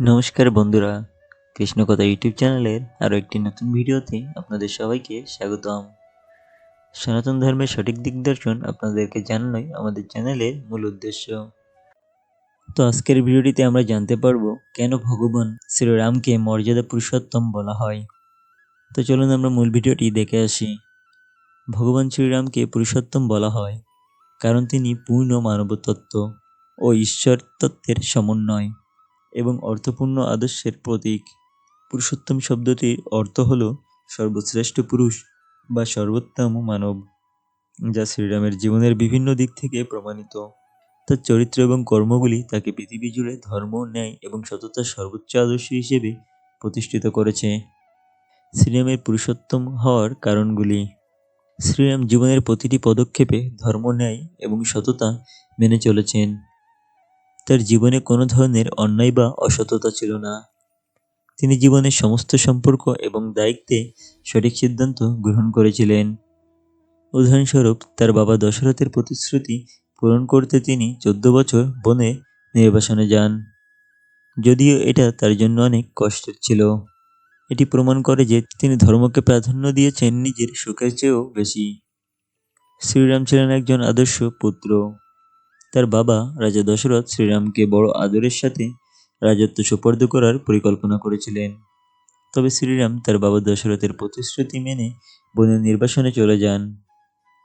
নমস্কার বন্ধুরা কৃষ্ণকথা ইউটিউব চ্যানেলের আরও একটি নতুন ভিডিওতে আপনাদের সবাইকে স্বাগতম। সনাতন ধর্মের সঠিক দিগদর্শন আপনাদেরকে জানানোই আমাদের চ্যানেলের মূল উদ্দেশ্য। তো আজকের ভিডিওটিতে আমরা জানতে পারব, কেন ভগবান শ্রীরামকে মর্যাদা পুরুষোত্তম বলা হয়? তো চলুন আমরা মূল ভিডিওটি দেখে আসি। ভগবান শ্রীরামকে পুরুষোত্তম বলা হয়, কারণ তিনি পূর্ণ মানবতত্ত্ব ও ঈশ্বর তত্ত্বের সমন্বয়। এবং অর্থপূর্ণ আদর্শের প্রতীক। পুরুষোত্তম শব্দটির অর্থ হল সর্বশ্রেষ্ঠ পুরুষ বা সর্বোত্তম মানব, যা শ্রীরামের জীবনের বিভিন্ন দিক থেকে প্রমাণিত। তার চরিত্র এবং কর্মগুলি তাকে পৃথিবী জুড়ে ধর্ম, ন্যায় এবং সততার সর্বোচ্চ আদর্শ হিসেবে প্রতিষ্ঠিত করেছে। শ্রীরামের পুরুষোত্তম হওয়ার কারণগুলি। শ্রীরাম জীবনের প্রতিটি পদক্ষেপে ধর্ম, ন্যায় এবং সততা মেনে চলেছেন। তার জীবনে কোনো ধরনের অন্যায় বা অসততা ছিল না। তিনি জীবনের সমস্ত সম্পর্ক এবং দায়িত্বে সঠিক সিদ্ধান্ত গ্রহণ করেছিলেন। উদাহরণস্বরূপ, তার বাবা দশরথের প্রতিশ্রুতি পূরণ করতে তিনি চোদ্দ বছর বনে নির্বাসনে যান। যদিও এটা তার জন্য অনেক কষ্টের ছিল। এটি প্রমাণ করে যে তিনি ধর্মকে প্রাধান্য দিয়েছেন নিজের সুখের চেয়েও বেশি। শ্রীরাম ছিলেন একজন আদর্শ পুত্র। তার বাবা রাজা দশরথ শ্রীরামকে বড় আদরের সাথে রাজত্ব সুপর্দ করার পরিকল্পনা করেছিলেন। তবে শ্রীরাম তার বাবা দশরথের প্রতিশ্রুতি মেনে বনের নির্বাসনে চলে যান।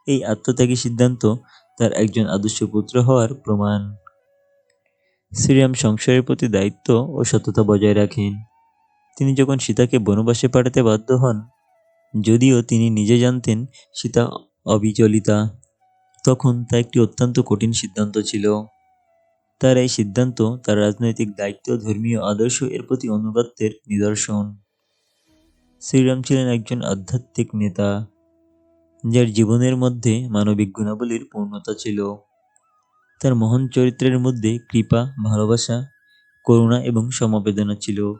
এই আত্মত্যাগী সিদ্ধান্ত তার একজন আদর্শ পুত্র হওয়ার প্রমাণ। শ্রীরাম সংসারের প্রতি দায়িত্ব ও সততা বজায় রাখেন। তিনি যখন সীতাকে বনবাসে পাঠাতে বাধ্য হন, যদিও তিনি নিজে জানতেন সীতা অবিচলিতা। তখন তা একটি অত্যন্ত কঠিন সিদ্ধান্ত ছিল। তার এই সিদ্ধান্ত তার রাজনৈতিক দায়িত্ব, ধর্মীয় আদর্শ, এর প্রতি অনুগত্যের নিদর্শন। শ্রীরাম ছিলেন একজন আধ্যাত্মিক নেতা, যার জীবনের মধ্যে মানবিক গুণাবলীর পূর্ণতা ছিল। তার মহান চরিত্রের মধ্যে কৃপা, ভালোবাসা, করুণা এবং সমবেদনা ছিল।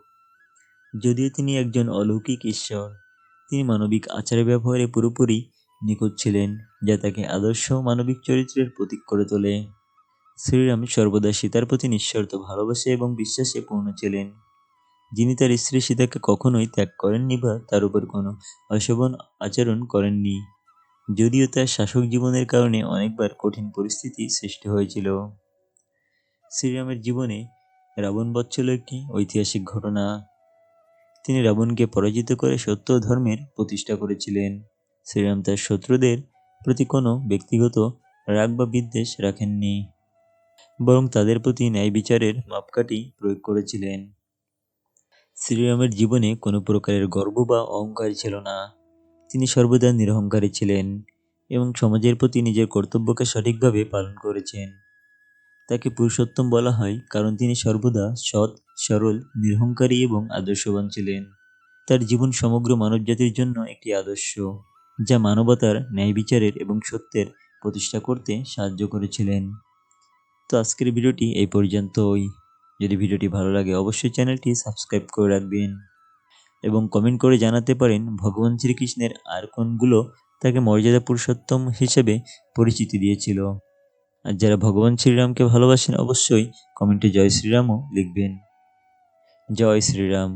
যদিও তিনি একজন অলৌকিক ঈশ্বর, তিনি মানবিক আচার ব্যবহারে পুরোপুরি নিখুঁত ছিলেন। যা তাকে আদর্শ মানবিক চরিত্রের প্রতীক করে তোলে। শ্রীরাম সর্বদা সীতার প্রতি নিঃস্বার্থ ভালোবাসা এবং বিশ্বাসে পূর্ণ ছিলেন। যিনি তার স্ত্রী সীতাকে কখনোই ত্যাগ করেননি বা তার উপর কোনো অশোভন আচরণ করেননি। যদিও তার শাসক জীবনের কারণে অনেকবার কঠিন পরিস্থিতি সৃষ্টি হয়েছিল। শ্রীরামের জীবনে রাবণ বধ ছিল একটি ঐতিহাসিক ঘটনা। তিনি রাবণকে পরাজিত করে সত্য ধর্মের প্রতিষ্ঠা করেছিলেন। শ্রীরাম তার শত্রুদের প্রতি কোনো ব্যক্তিগত রাগ বা বিদ্বেষ রাখেননি, বরং তাদের প্রতি ন্যায় বিচারের মাপকাঠি প্রয়োগ করেছিলেন। শ্রীরামের জীবনে কোনো প্রকারের গর্ব বা অহংকার ছিল না। তিনি সর্বদা নিরহংকারী ছিলেন এবং সমাজের প্রতি নিজের কর্তব্যকে সঠিকভাবে পালন করেছেন। তাকে পুরুষোত্তম বলা হয় কারণ তিনি সর্বদা সৎ, সরল, নিরহংকারী এবং আদর্শবান ছিলেন। তার জীবন সমগ্র মানবজাতির জন্য একটি আদর্শ। যা মানবতার ন্যায় বিচারের এবং সত্যের প্রতিষ্ঠা করতে সাহায্য করেছিলেন। তো আজকের ভিডিওটি এই পর্যন্তই। যদি ভিডিওটি ভালো লাগে, অবশ্যই চ্যানেলটি সাবস্ক্রাইব করে রাখবেন এবং কমেন্ট করে জানাতে পারেন ভগবান শ্রীকৃষ্ণের আর কোনগুলো তাকে মর্যাদা পুরুষোত্তম হিসেবে পরিচিতি দিয়েছিল। আর যারা ভগবান শ্রীরামকে ভালোবাসেন, অবশ্যই কমেন্টে জয় শ্রীরামও লিখবেন। জয় শ্রীরাম।